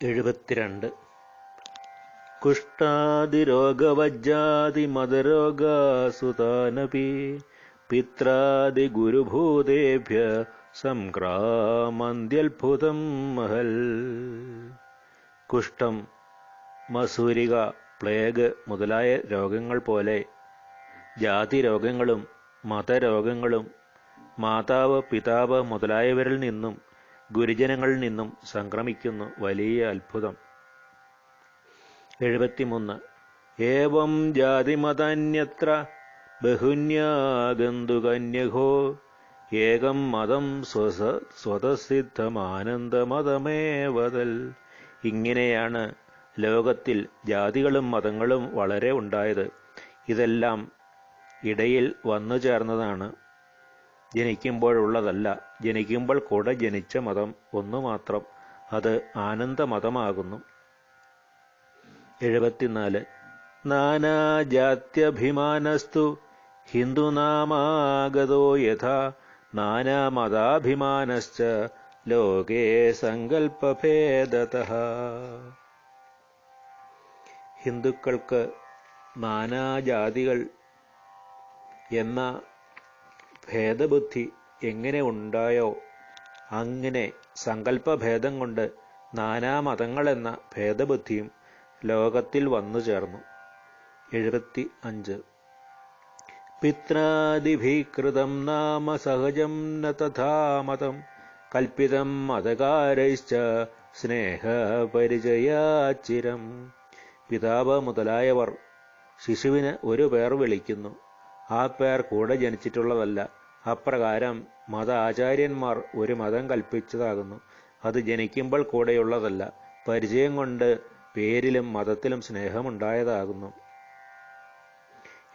എഴുപത്തിരണ്ട്. കുഷ്ടാദിരോഗവജ്ജാതിമതരോഗാസുതാനപി പിത്രാദിഗുരുഭൂതേഭ്യ സംക്രാമന്ത്യത്ഭുതം മഹൽ. കുഷ്ഠം മസൂരിക പ്ലേഗ് മുതലായ രോഗങ്ങൾ പോലെ ജാതി രോഗങ്ങളും മതരോഗങ്ങളും മാതാവ് പിതാവ് മുതലായവരിൽ നിന്നും ഗുരുജനങ്ങളിൽ നിന്നും സംക്രമിക്കുന്നു വലിയ അത്ഭുതം. എഴുപത്തിമൂന്ന്. ഏവം ജാതിമതന്യത്ര ബഹുന്യാഗന്തുകന്യഹോ ഏകം മതം സ്വസ സ്വതസിദ്ധമാനന്ദമതമേവതൽ ഇങ്ങനെയാണ് ലോകത്തിൽ ജാതികളും മതങ്ങളും വളരെ ഉണ്ടായത്. ഇതെല്ലാം ഇടയിൽ വന്നു ചേർന്നതാണ് ജനിക്കുമ്പോഴുള്ളതല്ല. ജനിക്കുമ്പോൾ കൂടെ ജനിച്ച മതം ഒന്നു മാത്രം അത് ആനന്ദമതമാകുന്നു. എഴുപത്തിനാല്. നാനാജാത്യഭിമാനസ്തു ഹിന്ദുനാമാഗതോ യഥാ നാനാമതാഭിമാനശ്ച ലോകേ സങ്കല്പഭേദത ഹിന്ദുക്കൾക്ക് നാനാജാതികൾ എന്ന ഭേദബുദ്ധി എങ്ങനെ ഉണ്ടായോ? അങ്ങനെ സങ്കല്പഭേദം കൊണ്ട് നാനാമതങ്ങളെന്ന ഭേദബുദ്ധിയും ലോകത്തിൽ വന്നു ചേർന്നു. എഴുപത്തി അഞ്ച് പിത്രാദിഭീകൃതം നാമ സഹജം ന തഥാ മതം കൽപ്പിതം മതകാരൈശ്ച സ്നേഹപരിചയാച്ചിരം പിതാവ് മുതലായവർ ശിശുവിന് ഒരു പേർ വിളിക്കുന്നു. ആ പേർ കൂടെ ജനിച്ചിട്ടുള്ളതല്ല. അപ്രകാരം മത ആചാര്യന്മാർ ഒരു മതം കൽപ്പിച്ചതാകുന്നു. അത് ജനിക്കുമ്പോൾ കൂടെയുള്ളതല്ല. പരിചയം കൊണ്ട് പേരിലും മതത്തിലും സ്നേഹമുണ്ടായതാകുന്നു.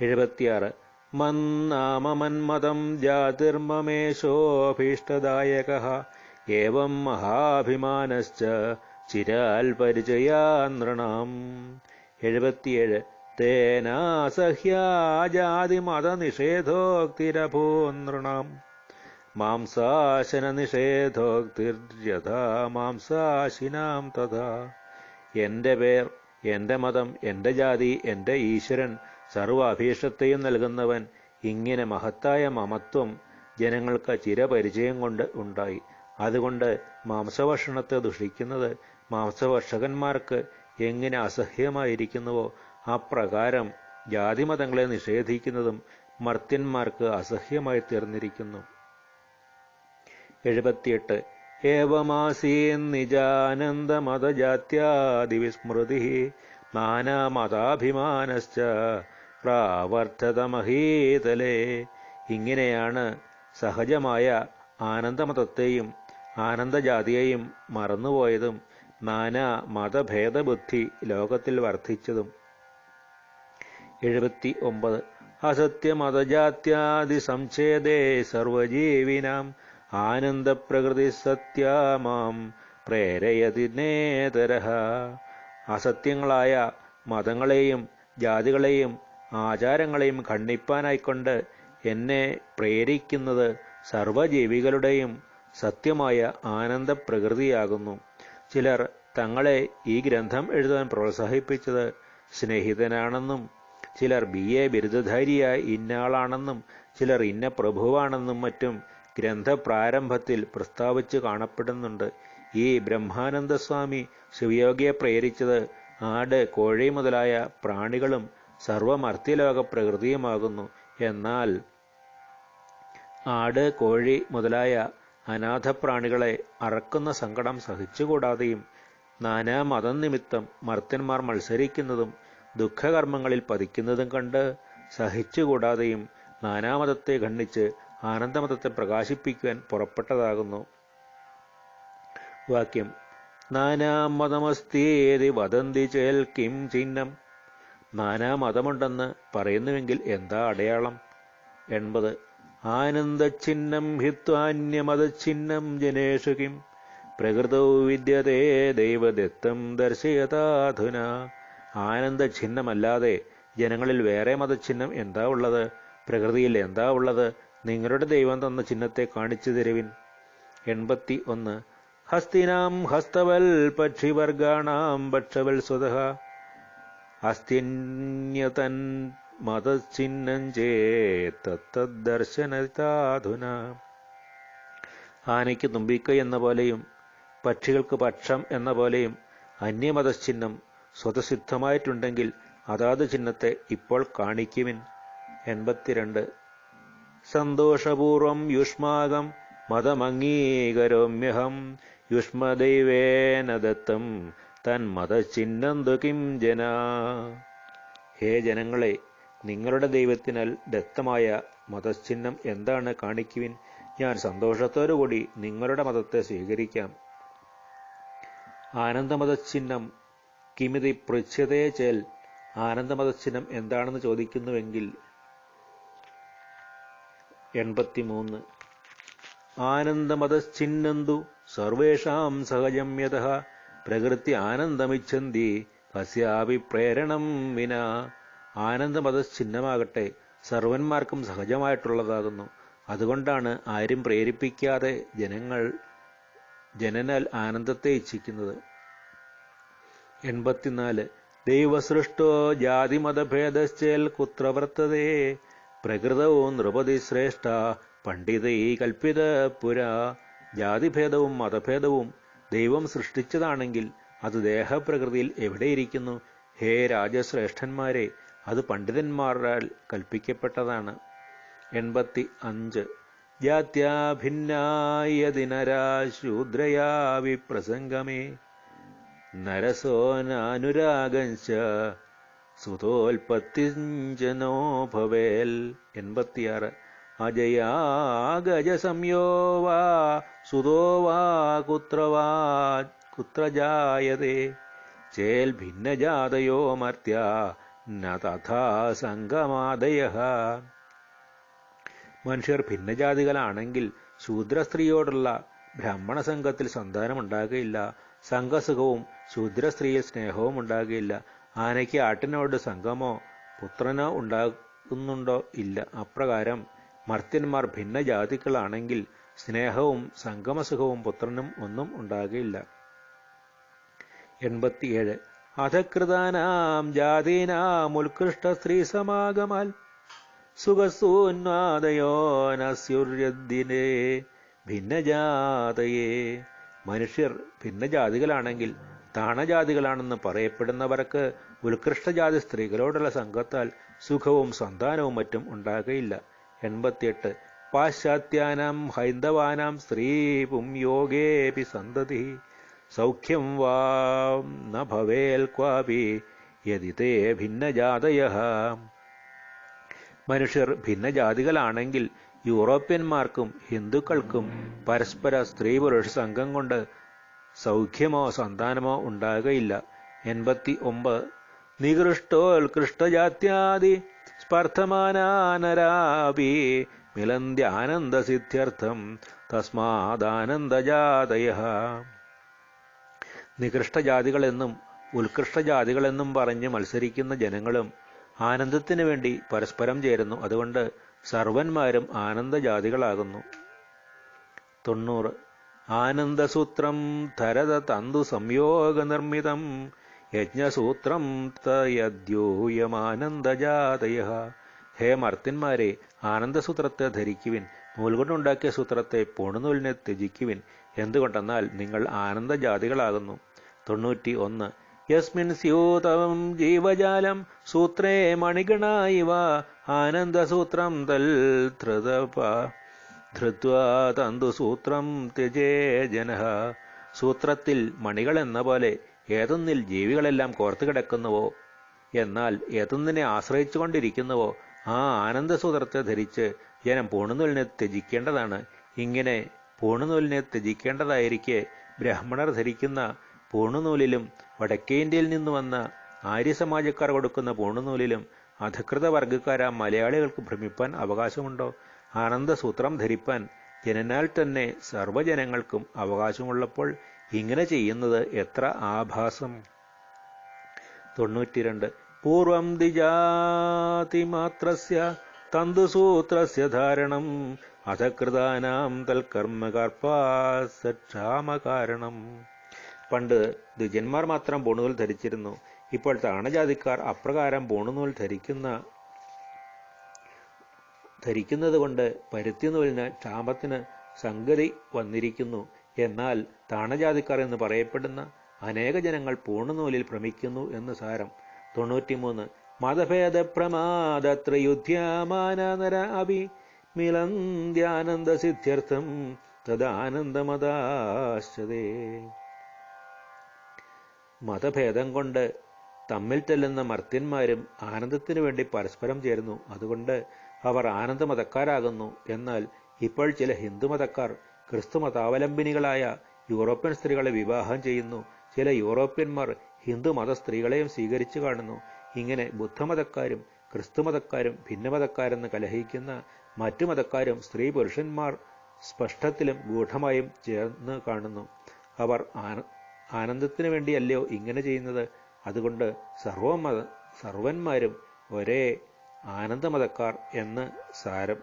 എഴുപത്തിയാറ്. മന്നാമമന്മതം ജാതിർമമേശോഭീഷ്ടദായക ഏവം മഹാഭിമാനശ്ച ചിരാൽ പരിചയാന്ത്രണം എഴുപത്തിയേഴ്. തേനാസഹ്യാജാതിമതനിഷേധോക്തിരഭോ നൃണാം മാംസാശന തഥാ. എന്റെ പേർ എന്റെ മതം എന്റെ ജാതി എന്റെ ഈശ്വരൻ സർവ അഭീഷ്ടത്തെയും നൽകുന്നവൻ ഇങ്ങനെ മഹത്തായ മമത്വം ജനങ്ങൾക്ക് ചിരപരിചയം കൊണ്ട് ഉണ്ടായി. അതുകൊണ്ട് മാംസഭക്ഷണത്തെ ദുഷിക്കുന്നത് മാംസഭക്ഷകന്മാർക്ക് എങ്ങനെ അസഹ്യമായിരിക്കുന്നുവോ അപ്രകാരം ജാതിമതങ്ങളെ നിഷേധിക്കുന്നതും മർത്യന്മാർക്ക് അസഹ്യമായി തീർന്നിരിക്കുന്നു. എഴുപത്തിയെട്ട്. ഏവമാസീൻ നിജാനന്ദമതജാത്യാദിവിസ്മൃതി നാനാമതാഭിമാനശ്ച പ്രാവർത്തതമഹീതലേ. ഇങ്ങനെയാണ് സഹജമായ ആനന്ദമതത്തെയും ആനന്ദജാതിയെയും മറന്നുപോയതും നാനാ മതഭേദബുദ്ധി ലോകത്തിൽ വർദ്ധിച്ചതും. എഴുപത്തി ഒമ്പത് അസത്യമതജാത്യാദി സംഛേദേ സർവജീവിനാം ആനന്ദപ്രകൃതി സത്യാമാം. പ്രേരയതി നേതര അസത്യങ്ങളായ മതങ്ങളെയും ജാതികളെയും ആചാരങ്ങളെയും ഖണ്ഡിപ്പാനായിക്കൊണ്ട് എന്നെ പ്രേരിക്കുന്നത് സർവജീവികളുടെയും സത്യമായ ആനന്ദപ്രകൃതിയാകുന്നു. ചിലർ തങ്ങളെ ഈ ഗ്രന്ഥം എഴുതാൻ പ്രോത്സാഹിപ്പിച്ചത് സ്നേഹിതനാണെന്നും ചിലർ ബി എ ബിരുദധാരിയായ ഇന്നയാളാണെന്നും ചിലർ ഇന്ന പ്രഭുവാണെന്നും മറ്റും ഗ്രന്ഥപ്രാരംഭത്തിൽ പ്രസ്താവിച്ചു കാണപ്പെടുന്നുണ്ട്. ഈ ബ്രഹ്മാനന്ദസ്വാമി ശിവയോഗിയെ പ്രേരിച്ചത് ആട് കോഴി മുതലായ പ്രാണികളും സർവമർത്യലോക പ്രകൃതിയുമാകുന്നു എന്നാൽ ആട് കോഴി മുതലായ അനാഥപ്രാണികളെ അറക്കുന്ന സങ്കടം സഹിച്ചുകൂടാതെയും നാനാ മതം നിമിത്തം മർത്യന്മാർ മത്സരിക്കുന്നതും ദുഃഖകർമ്മങ്ങളിൽ പതിക്കുന്നതും കണ്ട് സഹിച്ചുകൂടാതെയും നാനാമതത്തെ ഖണ്ഡിച്ച് ആനന്ദമതത്തെ പ്രകാശിപ്പിക്കുവാൻ പുറപ്പെട്ടതാകുന്നു. വാക്യം നാനാമതമസ്തിയേതി വദന്തി ചേൽ കിം ചിഹ്നം. നാനാമതമുണ്ടെന്ന് പറയുന്നുവെങ്കിൽ എന്താ അടയാളം? എൺപത് ആനന്ദഛിന്നം ഹിത്വാന്യമതഛിന്നം ജനേഷു കിം. പ്രകൃതൗ വിദ്യതേ ദൈവദത്തം ദർശയതാധുന. ആനന്ദഛിന്നമല്ലാതെ ജനങ്ങളിൽ വേറെ മതചിഹ്നം എന്താ ഉള്ളത്? പ്രകൃതിയിൽ എന്താ ഉള്ളത്? നിങ്ങളുടെ ദൈവം തന്ന ചിഹ്നത്തെ കാണിച്ചു തരുവിൻ. എൺപത്തി ഒന്ന് ഹസ്തിനാം ഹസ്തവൽ പക്ഷിവർഗാണാം പക്ഷവൽ സ്വതഹ. അസ്ത്യന്യതൻ മതചിഹ്നം ചേത്തദ്ദർശനതാധുന ആനയ്ക്ക് തുമ്പിക്കൈ എന്ന പോലെയും പക്ഷികൾക്ക് പക്ഷം എന്ന പോലെയും അന്യമതചിഹ്നം സ്വതസിദ്ധമായിട്ടുണ്ടെങ്കിൽ അതാത് ചിഹ്നത്തെ ഇപ്പോൾ കാണിക്കുമിൻ എൺപത്തിരണ്ട്. സന്തോഷപൂർവം യുഷ്മാകം മതമംഗീകരോമ്യഹം യുഷ്മദൈവേന ദത്തം തന്മതചിഹ്നം ദുഃഖിം ജന. ഹേ ജനങ്ങളെ നിങ്ങളുടെ ദൈവത്തിനാൽ ദത്തമായ മതചിഹ്നം എന്താണ് കാണിക്കുവിൻ? ഞാൻ സന്തോഷത്തോടുകൂടി നിങ്ങളുടെ മതത്തെ സ്വീകരിക്കാം. ആനന്ദമതചിഹ്നം കിമിതി പൃച്ഛതേ ചേൽ ആനന്ദമതചിഹ്നം എന്താണെന്ന് ചോദിക്കുന്നുവെങ്കിൽ എൺപത്തിമൂന്ന്. ആനന്ദമതശ്ചിഹ്നന്തു സർവേഷാം സഹജം യഥ. പ്രകൃതി ആനന്ദമിച്ഛന്തി കസ്യാവി പ്രേരണം വിന. ആനന്ദമതശ്ചിഹ്നമാകട്ടെ സർവന്മാർക്കും സഹജമായിട്ടുള്ളതാകുന്നു. അതുകൊണ്ടാണ് ആരും പ്രേരിപ്പിക്കാതെ ജനങ്ങൾ ജനനാൽ ആനന്ദത്തെ ഇച്ഛിക്കുന്നത്. എൺപത്തിനാല്. ദൈവസൃഷ്ടോ ജാതിമതഭേദശ്ചേൽ കുത്ര വർത്തതേ പ്രകൃതവും നൃപതി ശ്രേഷ്ഠ പണ്ഡിതൈ കൽപ്പിത പുരാ. ജാതിഭേദവും മതഭേദവും ദൈവം സൃഷ്ടിച്ചതാണെങ്കിൽ അത് ദേഹപ്രകൃതിയിൽ എവിടെയിരിക്കുന്നു? ഹേ രാജശ്രേഷ്ഠന്മാരെ അത് പണ്ഡിതന്മാരാൽ കൽപ്പിക്കപ്പെട്ടതാണ്. എൺപത്തി അഞ്ച് ജാത്യാഭിന്നായ ദിനരാ ശൂദ്രയാ വിപ്രസംഗമേ നരസോനാനുരാഗഞ്ച സുതോൽപത്തിഞ്ചനോ ഭവേൽ എൺപത്തിയാറ്. അജയാഗജ സംയോവാ സുതോവാ സുതോ വാ കുത്ര വാ കുത്ര ജായതേ ചേൽ ഭിന്നജാതയോ മർത്യ ന തഥാ സംഗമാദയ മനുഷ്യർ ഭിന്നജാതികളാണെങ്കിൽ ശൂദ്രസ്ത്രീയോടുള്ള ബ്രാഹ്മണ സംഘത്തിൽ സന്താനമുണ്ടാകുകയില്ല സംഘസുഖവും ശൂദ്രസ്ത്രീയിൽ സ്നേഹവും ഉണ്ടാകുകയില്ല ആനയ്ക്ക് ആട്ടിനോട് സംഘമോ പുത്രനോ ഉണ്ടാകുന്നുണ്ടോ ഇല്ല. അപ്രകാരം മർത്യന്മാർ ഭിന്നജാതികളാണെങ്കിൽ സ്നേഹവും സംഗമസുഖവും പുത്രനും ഒന്നും ഉണ്ടാകുകയില്ല എൺപത്തിയേഴ്. അധകൃതാനാം ജാതീനാം ഉത്കൃഷ്ട സ്ത്രീ സമാഗമാൽ സുഖസൂന്വാദയോ നസ്യുര്യദിനേ ഭിന്നജാതയേ. മനുഷ്യർ ഭിന്നജാതികളാണെങ്കിൽ താണജാതികളാണെന്ന് പറയപ്പെടുന്നവർക്ക് ഉത്കൃഷ്ടജാതി സ്ത്രീകളോടുള്ള സംഘത്താൽ സുഖവും സന്താനവും മറ്റും ഉണ്ടാകയില്ല. എൺപത്തിയെട്ട്. പാശ്ചാത്യാനാം ഹൈന്ദവാനാം സ്ത്രീ പുംയോഗേപി സന്തതി. സൗഖ്യം വാം ന ഭവേൽ ക്വാപി യതി തേ ഭിന്നജാതയ. മനുഷ്യർ ഭിന്നജാതികളാണെങ്കിൽ യൂറോപ്യന്മാർക്കും ഹിന്ദുക്കൾക്കും പരസ്പര സ്ത്രീ പുരുഷ സംഘം കൊണ്ട് സൗഖ്യമോ സന്താനമോ ഉണ്ടാകുകയില്ല. എൺപത്തി ഒമ്പത് നികൃഷ്ടോത്കൃഷ്ടജാത്യാദി സ്പർദ്ധമാനാനരാപി മിലന്ത്യാനന്ദസിദ്ധ്യർത്ഥം തസ്മാദാനന്ദജാതയ. നികൃഷ്ടജാതികളെന്നും ഉത്കൃഷ്ടജാതികളെന്നും പറഞ്ഞ് മത്സരിക്കുന്ന ജനങ്ങളും ആനന്ദത്തിനു വേണ്ടി പരസ്പരം ചേരുന്നു. അതുകൊണ്ട് സർവന്മാരും ആനന്ദജാതികളാകുന്നു. തൊണ്ണൂറ്. ആനന്ദസൂത്രം ധരത തന്തു സംയോഗ നിർമ്മിതം യജ്ഞസൂത്രം തയദ്യൂയമാനന്ദജാതയ ഹേ മർത്തിന്മാരെ ആനന്ദസൂത്രത്തെ ധരിക്കുവിൻ. നൂൽകൊണ്ടുണ്ടാക്കിയ സൂത്രത്തെ പൊണുനൂലിനെ ത്യജിക്കുവിൻ. എന്തുകൊണ്ടെന്നാൽ നിങ്ങൾ ആനന്ദജാതികളാകുന്നു. തൊണ്ണൂറ്റി ഒന്ന് യസ്മിൻ സ്യൂതം ജീവജാലം സൂത്രേ മണികണായി വ ആനന്ദസൂത്രം തൽ ധൃതപ ധൃത്വാ തന്തുസൂത്രം ത്യജേ ജന സൂത്രത്തിൽ മണികൾ എന്ന പോലെ ഏതൊന്നിൽ ജീവികളെല്ലാം കോർത്തു കിടക്കുന്നുവോ? എന്നാൽ ഏതൊന്നിനെ ആശ്രയിച്ചുകൊണ്ടിരിക്കുന്നുവോ? ആ ആനന്ദസൂത്രത്തെ ധരിച്ച് ജനം പൂണുനൂലിനെ ത്യജിക്കേണ്ടതാണ്. ഇങ്ങനെ പൂണുനൂലിനെ ത്യജിക്കേണ്ടതായിരിക്കെ ബ്രാഹ്മണർ ധരിക്കുന്ന പൂണുനൂലിലും വടക്കേ ഇന്ത്യയിൽ നിന്ന് വന്ന ആര്യസമാജക്കാർ കൊടുക്കുന്ന പൂണുനൂലിലും അധികൃത വർഗക്കാരാ മലയാളികൾക്ക് ഭ്രമിപ്പാൻ അവകാശമുണ്ടോ? ആനന്ദസൂത്രം ധരിപ്പാൻ ജനനാൽ തന്നെ സർവജനങ്ങൾക്കും അവകാശമുള്ളപ്പോൾ ഇങ്ങനെ ചെയ്യുന്നത് എത്ര ആഭാസം. തൊണ്ണൂറ്റിരണ്ട്. പൂർവം ദിജാതിമാത്രസ്യ തന്തുസൂത്രസ്യ ധാരണം. അധകൃതാനാം തൽക്കർമ്മകർപ്പാസക്ഷാമകാരണം പണ്ട് ദ്വിജന്മാർ മാത്രം ബോണുകൾ ധരിച്ചിരുന്നു. ഇപ്പോൾ താണജാതിക്കാർ അപ്രകാരം ബോണുനൂൽ ധരിക്കുന്ന ധരിക്കുന്നത് കൊണ്ട് പരുത്തിനൂലിന് ക്ഷാമത്തിന് സംഗതി വന്നിരിക്കുന്നു. എന്നാൽ താണജാതിക്കാർ എന്ന് പറയപ്പെടുന്ന അനേക ജനങ്ങൾ പൂർണനൂലിൽ ഭ്രമിക്കുന്നു എന്ന് സാരം. തൊണ്ണൂറ്റിമൂന്ന്. മതഭേദ പ്രമാദത്രയുദ്ധ്യമാനര അഭി മിലന്ത്യാനന്ദ സിദ്ധ്യർത്ഥം മതഭേദം കൊണ്ട് തമ്മിൽ തെല്ലുന്ന മർത്യന്മാരും ആനന്ദത്തിനു വേണ്ടി പരസ്പരം ചേരുന്നു. അതുകൊണ്ട് അവർ ആനന്ദമതക്കാരാകുന്നു. എന്നാൽ ഇപ്പോൾ ചില ഹിന്ദുമതക്കാർ ക്രിസ്തുമതാവലംബിനികളായ യൂറോപ്യൻ സ്ത്രീകളെ വിവാഹം ചെയ്യുന്നു. ചില യൂറോപ്യന്മാർ ഹിന്ദുമത സ്ത്രീകളെയും സ്വീകരിച്ചു കാണുന്നു. ഇങ്ങനെ ബുദ്ധമതക്കാരും ക്രിസ്തുമതക്കാരും ഭിന്നമതക്കാരെന്ന് കലഹിക്കുന്ന മറ്റു മതക്കാരും സ്ത്രീ പുരുഷന്മാർ സ്പഷ്ടത്തിലും ഗൂഢമായും ചേർന്ന് കാണുന്നു. അവർ ആനന്ദത്തിനു വേണ്ടിയല്ലയോ ഇങ്ങനെ ചെയ്യുന്നത്? അതുകൊണ്ട് സർവമത സർവന്മാരും ഒരേ ആനന്ദമതക്കാർ എന്ന് സാരം.